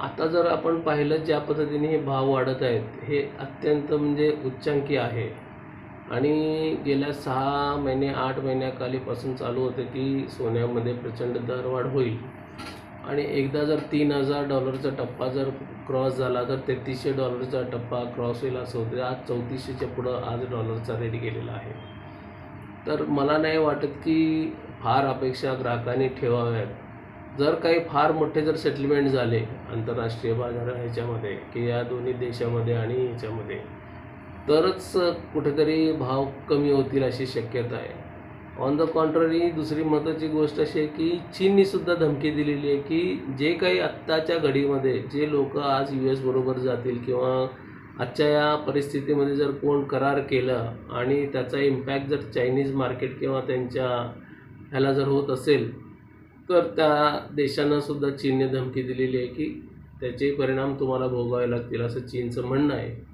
आता जर आपण पाहिलं ज्या पद्धतीने हे भाव वाढत आहेत हे अत्यंत म्हणजे उच्चांकी आहे. आणि गेल्या सहा महिने आठ महिन्याखालीपासून चालू होतं की सोन्यामध्ये प्रचंड दरवाढ होईल. आणि एकदा जर तीन हजार डॉलरचा टप्पा जर क्रॉस झाला तर तेहतीसशे डॉलरचा टप्पा क्रॉस होईल असं होतं. आज चौतीसशेच्या पुढं आज डॉलरचा रेट गेलेला आहे. तर मला नाही वाटत की फार अपेक्षा ग्राहकांनी ठेवाव्यात. जर काही फार मोठे जर सेटलमेंट झाले आंतरराष्ट्रीय बाजार ह्याच्यामध्ये की या दोन्ही देशामध्ये आणि ह्याच्यामध्ये तरच कुठेतरी भाव कमी होतील अशी शक्यता आहे. ऑन द कॉन्ट्ररी दुसरी महत्त्वाची गोष्ट अशी आहे की चीननीसुद्धा धमकी दिलेली आहे की जे काही आत्ताच्या घडीमध्ये जे लोक आज यू एस बरोबर जातील किंवा आजच्या या परिस्थितीमध्ये जर कोण करार केलं आणि त्याचा इम्पॅक्ट जर चायनीज मार्केट किंवा त्यांच्या ह्याला जर होत असेल तर त्या देशांना सुद्धा चीनने धमकी दिलेली आहे की त्याचे परिणाम तुम्हाला भोगावे लागतील असं चीनचं म्हणणं आहे.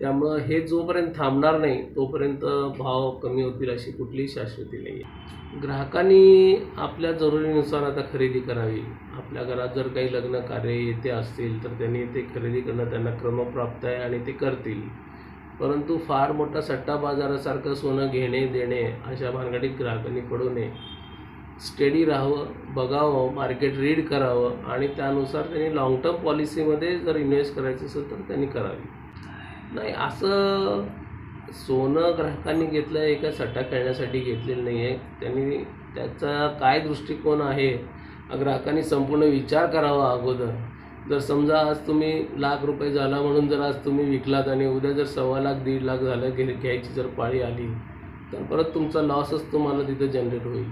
त्यामुळं हे जोपर्यंत थांबणार नाही तोपर्यंत भाव कमी होतील अशी कुठलीही शाश्वती नाही आहे. ग्राहकांनी आपल्या जरुरीनुसार आता खरेदी करावी. आपल्या घरात जर काही लग्न कार्य येते असतील तर त्यांनी ते खरेदी करणं त्यांना क्रमप्राप्त आहे आणि ते करतील. परंतु फार मोठा सट्टा बाजारासारखं सोनं घेणे देणे अशा भानगडीत ग्राहकांनी पडू नये. स्टडी राहावं बघावं मार्केट रीड करावं आणि त्यानुसार त्यांनी लाँग टर्म पॉलिसीमध्ये जर इन्व्हेस्ट करायचं असेल तर त्यांनी करावी. नाही असं सोनं ग्राहकांनी घेतलं आहे एका सट्टा खेळण्यासाठी घेतलेलं नाही आहे त्यांनी त्याचा काय दृष्टिकोन आहे? ग्राहकांनी संपूर्ण विचार करावा अगोदर. जर समजा आज तुम्ही लाख रुपये झाला म्हणून जर आज तुम्ही विकलात आणि उद्या जर सव्वा लाख दीड लाख झालं घे घ्यायची जर पाळी आली तर परत तुमचा लॉसच तुम्हाला तिथं जनरेट होईल.